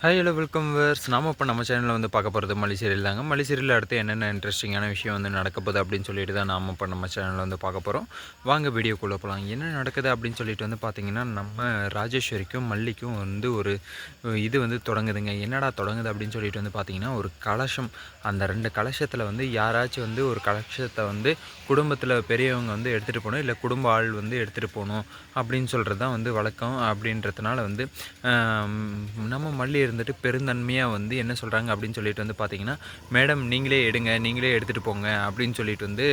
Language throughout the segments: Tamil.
ஹாய் ஹலோ வெல்கம் வேர்ஸ் நாம் இப்போ நம்ம சேனலில் வந்து பார்க்க போகிறது மலிசீரியல் தாங்க. மலிசீரியல் அடுத்து என்னென்ன இன்ட்ரெஸ்டிங்கான விஷயம் வந்து நடக்க போகுது அப்படின்னு சொல்லிட்டு தான் நாம் இப்போ நம்ம சேனலில் வந்து பார்க்க போகிறோம் வாங்க வீடியோக்குள்ளே போகலாம் என்ன நடக்குது அப்படின்னு சொல்லிட்டு வந்து பார்த்தீங்கன்னா நம்ம ராஜேஸ்வரிக்கும் மல்லிக்கும் வந்து ஒரு இது வந்து தொடங்குதுங்க. என்னடா தொடங்குது அப்படின்னு சொல்லிட்டு வந்து பார்த்தீங்கன்னா ஒரு கலசம். அந்த ரெண்டு கலசத்தில் வந்து யாராச்சும் வந்து ஒரு கலசத்தை வந்து குடும்பத்தில் பெரியவங்க வந்து எடுத்துகிட்டு போகணும் இல்லை குடும்ப ஆள் வந்து எடுத்துகிட்டு போகணும் அப்படின்னு சொல்கிறது தான் வந்து வழக்கம் அப்படின்றதுனால வந்து நம்ம மல்லி இருந்துட்டு பெருந்தன்மையாக வந்து என்ன சொல்கிறாங்க அப்படின்னு சொல்லிட்டு வந்து பார்த்தீங்கன்னா மேடம் நீங்களே எடுங்க நீங்களே எடுத்துகிட்டு போங்க அப்படின்னு சொல்லிட்டு வந்து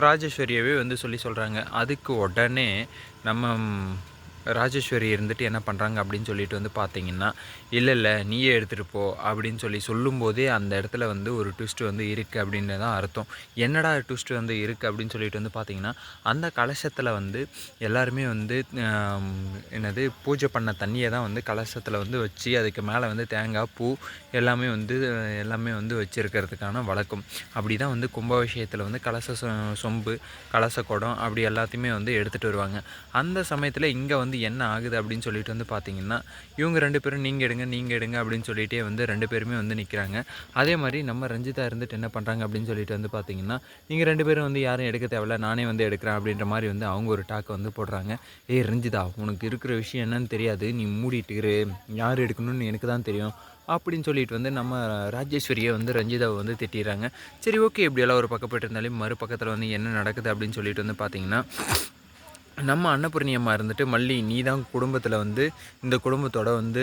ராஜேஸ்வரியவே வந்து சொல்லி சொல்கிறாங்க அதுக்கு உடனே நம்ம ராஜேஸ்வரி இருந்துட்டு என்ன பண்ணுறாங்க அப்படின்னு சொல்லிட்டு வந்து பார்த்தீங்கன்னா இல்லை இல்லை நீயே எடுத்துகிட்டு போ அப்படின்னு சொல்லி சொல்லும்போதே அந்த இடத்துல வந்து ஒரு ட்விஸ்ட் வந்து இருக்குது அப்படின்னு தான் அர்த்தம். என்னடா ட்விஸ்ட் வந்து இருக்குது அப்படின்னு சொல்லிட்டு வந்து பார்த்தீங்கன்னா அந்த கலசத்தில் வந்து எல்லாருமே வந்து என்னது பூஜை பண்ண தண்ணியை தான் வந்து கலசத்தில் வந்து வச்சு அதுக்கு மேலே வந்து தேங்காய் பூ எல்லாமே வந்து எல்லாமே வந்து வச்சுருக்கிறதுக்கான வழக்கம். அப்படி தான் வந்து கும்பாபிஷேகத்தில் வந்து கலச சொ- சொம்பு கலச குடம் அப்படி எல்லாத்தையுமே வந்து எடுத்துகிட்டு வருவாங்க. அந்த சமயத்தில் இங்கே வந்து என்ன ஆகுது அப்படின்னு சொல்லிட்டு வந்து பார்த்தீங்கன்னா இவங்க ரெண்டு பேரும் நீங்கள் எடுங்க நீங்கள் எடுங்க அப்படின்னு சொல்லிட்டே வந்து ரெண்டு பேருமே வந்து நிற்கிறாங்க அதே மாதிரி நம்ம ரஞ்சிதா இருந்துட்டு என்ன பண்ணுறாங்க அப்படின்னு சொல்லிட்டு வந்து பார்த்தீங்கன்னா நீங்கள் ரெண்டு பேரும் வந்து யாரும் எடுக்க தேவையில்ல நானே வந்து எடுக்கிறேன் அப்படின்ற மாதிரி வந்து அவங்க ஒரு டாக்கை வந்து போடுறாங்க. ஏய் ரஞ்சிதா உனக்கு இருக்கிற விஷயம் என்னன்னு தெரியாது நீ மூடிட்டு இரு. யார் எடுக்கணும்னு எனக்கு தான் தெரியும் அப்படின்னு சொல்லிட்டு வந்து நம்ம ராஜேஸ்வரியை வந்து ரஞ்சிதாவை வந்து திட்டிடுறாங்க. சரி ஓகே இப்படியெல்லாம் ஒரு பக்கம் போயிட்டு இருந்தாலும் மறு பக்கத்தில் வந்து என்ன நடக்குது அப்படின்னு சொல்லிட்டு வந்து பார்த்தீங்கன்னா நம்ம அன்னபூர்ணி அம்மா இருந்துட்டு மல்லி நீ தான் குடும்பத்தில் வந்து இந்த குடும்பத்தோட வந்து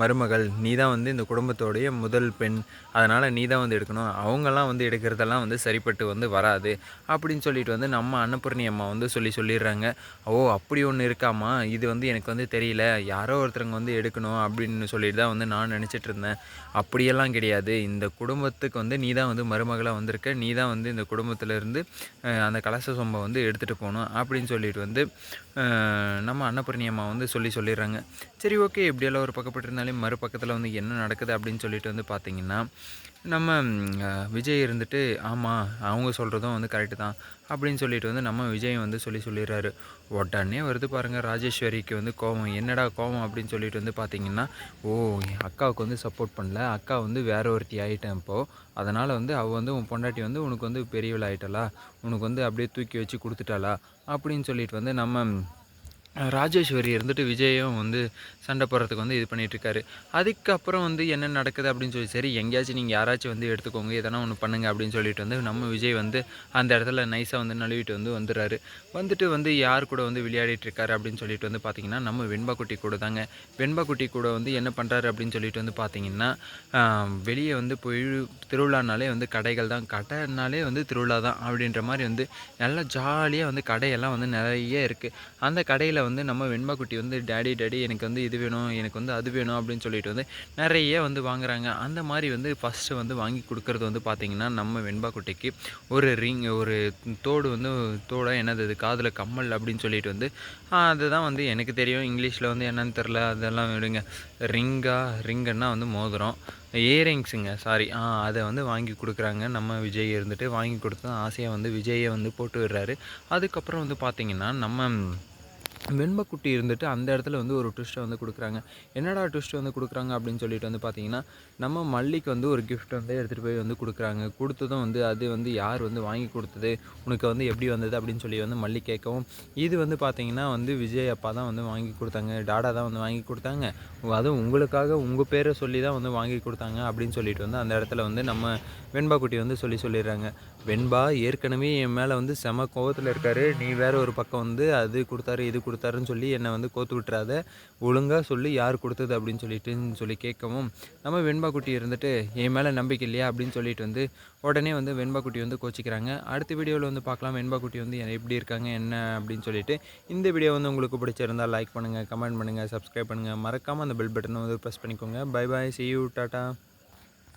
மருமகள் நீ தான் வந்து இந்த குடும்பத்தோடைய முதல் பெண் அதனால் நீ தான் வந்து எடுக்கணும். அவங்கெல்லாம் வந்து எடுக்கிறதெல்லாம் வந்து சரிப்பட்டு வந்து வராது அப்படின்னு சொல்லிட்டு வந்து நம்ம அன்னபூர்ணி அம்மா வந்து சொல்லி சொல்லிடுறாங்க. ஓ அப்படி ஒன்று இருக்காமா இது வந்து எனக்கு வந்து தெரியல. யாரோ ஒருத்தருங்க வந்து எடுக்கணும் அப்படின்னு சொல்லிட்டு தான் வந்து நான் நினச்சிட்டு இருந்தேன். அப்படியெல்லாம் கிடையாது. இந்த குடும்பத்துக்கு வந்து நீ தான் வந்து மருமகளாக வந்திருக்க. நீ தான் வந்து இந்த குடும்பத்திலேருந்து அந்த கலச சொம்பை வந்து எடுத்துகிட்டு போகணும் அப்படின்னு சொல்லிட்டு வந்து நம்ம அன்னபூர்ணி அம்மா வந்து சொல்லி சொல்லிடுறாங்க. சரி ஓகே எப்படியெல்லாம் ஒரு பக்கப்பட்டிருந்தாலே மறுபக்கத்தில் வந்து என்ன நடக்குது அப்படின்னு சொல்லிட்டு வந்து பார்த்தீங்கன்னா நம்ம விஜய் இருந்துட்டு ஆமாம் அவங்க சொல்கிறதும் வந்து கரெக்டு தான் அப்படின்னு சொல்லிட்டு வந்து நம்ம விஜய் வந்து சொல்லி சொல்லிடுறாரு. உடனே வருது பாருங்கள் ராஜேஸ்வரிக்கு வந்து கோவம். என்னடா கோவம்? அப்படின்னு சொல்லிட்டு வந்து பார்த்தீங்கன்னா ஓ அக்காவுக்கு வந்து சப்போர்ட் பண்ணல. அக்கா வந்து வேற ஒருத்தி ஆகிட்டேன் இப்போது அதனால் வந்து அவள் வந்து உன் பொண்டாட்டி வந்து உனக்கு வந்து பெரியவள் ஆகிட்டாளா உனக்கு வந்து அப்படியே தூக்கி வச்சு கொடுத்துட்டாளா? அப்படின்னு சொல்லிட்டு வந்து நம்ம ராஜேஸ்வரி இருந்துட்டு விஜயும் வந்து சண்டை போடுறதுக்கு வந்து இது பண்ணிகிட்ருக்காரு அதுக்கப்புறம் வந்து என்ன நடக்குது அப்படின்னு சொல்லி சரி எங்கேயாச்சும் நீங்கள் யாராச்சும் வந்து எடுத்துக்கோங்க எதனா ஒன்று பண்ணுங்க அப்படின்னு சொல்லிட்டு வந்து நம்ம விஜய் வந்து அந்த இடத்துல நைஸாக வந்து நழுவிட்டு வந்து வந்துடுறாரு. வந்துட்டு வந்து யார் கூட வந்து விளையாடிட்டுருக்காரு அப்படின்னு சொல்லிட்டு வந்து பார்த்திங்கன்னா நம்ம வெண்பா குட்டி கூட தாங்க. வெண்பா குட்டி கூட வந்து என்ன பண்ணுறாரு அப்படின்னு சொல்லிட்டு வந்து பார்த்தீங்கன்னா வெளியே வந்து போய் திருவிழானாலே வந்து கடைகள் தான். கடைனாலே வந்து திருவிழா தான் அப்படின்ற மாதிரி வந்து நல்லா ஜாலியாக வந்து கடையெல்லாம் வந்து நிறைய இருக்குது அந்த கடையில் வந்து நம்ம வெண்பா குட்டி வந்து டேடி டேடி எனக்கு வந்து இது வேணும் எனக்கு வந்து அது வேணும் அப்படின்னு சொல்லிட்டு வந்து நிறைய வந்து வாங்குறாங்க. அந்த மாதிரி வந்து ஃபஸ்ட்டு வந்து வாங்கி கொடுக்குறது வந்து பார்த்திங்கன்னா நம்ம வெண்பா குட்டிக்கு ஒரு ரிங் ஒரு தோடு வந்து தோடாக என்னது இது காதில் கம்மல் அப்படின்னு சொல்லிட்டு வந்து அதுதான் வந்து எனக்கு தெரியும். இங்கிலீஷில் வந்து என்னன்னு தெரில அதெல்லாம் விடுங்க. ரிங்கா ரிங்குன்னா வந்து மோதிரம். இயரிங்ஸுங்க சாரி ஆ அதை வந்து வாங்கி கொடுக்குறாங்க. நம்ம விஜய் இருந்துட்டு வாங்கி கொடுத்து ஆசையாக வந்து விஜயை வந்து போட்டு விடுறாரு. அதுக்கப்புறம் வந்து பார்த்திங்கன்னா நம்ம வெண்பக்குட்டி இருந்துட்டு அந்த இடத்துல வந்து ஒரு ட்விஸ்ட்டை வந்து கொடுக்குறாங்க. என்னடா ட்விஸ்ட் வந்து கொடுக்குறாங்க அப்படின்னு சொல்லிட்டு வந்து பார்த்தீங்கன்னா நம்ம மல்லிக்கு வந்து ஒரு கிஃப்ட் வந்து எடுத்துகிட்டு போய் வந்து கொடுக்குறாங்க. கொடுத்ததும் வந்து அது வந்து யார் வந்து வாங்கி கொடுத்தது உனக்கு வந்து எப்படி வந்தது அப்படின்னு சொல்லி வந்து மல்லி கேட்கவும் இது வந்து பார்த்தீங்கன்னா வந்து விஜய் அப்பா தான் வந்து வாங்கி கொடுத்தாங்க. டாடா தான் வந்து வாங்கி கொடுத்தாங்க. அதுவும் உங்களுக்காக உங்கள் பேரை சொல்லி தான் வந்து வாங்கி கொடுத்தாங்க அப்படின்னு சொல்லிட்டு வந்து அந்த இடத்துல வந்து நம்ம வெண்பாக்குட்டி வந்து சொல்லி சொல்லிடுறாங்க. வெண்பா ஏற்கனவே என் மேலே வந்து செம கோவத்தில் இருக்காரு. நீ வேற ஒரு பக்கம் வந்து அது கொடுத்தாரு இது கொடுத்தாருன்னு சொல்லி என்னை வந்து கோத்து விட்டுறாத. ஒழுங்காக சொல்லி யார் கொடுத்தது அப்படின்னு சொல்லிட்டுன்னு சொல்லி கேட்கவும் நம்ம வெண்பா குட்டி இருந்துட்டு என் மேலே நம்பிக்கை இல்லையா அப்படின்னு சொல்லிட்டு வந்து உடனே வந்து வெண்பா குட்டி வந்து கோச்சிக்கிறாங்க. அடுத்த வீடியோவில் வந்து பார்க்கலாம் வெண்பா குட்டி வந்து எப்படி இருக்காங்க என்ன அப்படின்னு சொல்லிட்டு. இந்த வீடியோ வந்து உங்களுக்கு பிடிச்சிருந்தால் லைக் பண்ணுங்கள் கமெண்ட் பண்ணுங்கள் சப்ஸ்கிரைப் பண்ணுங்கள் மறக்காமல் அந்த பெல் பட்டனை வந்து ப்ரெஸ் பண்ணிக்கோங்க. Bye bye see you tata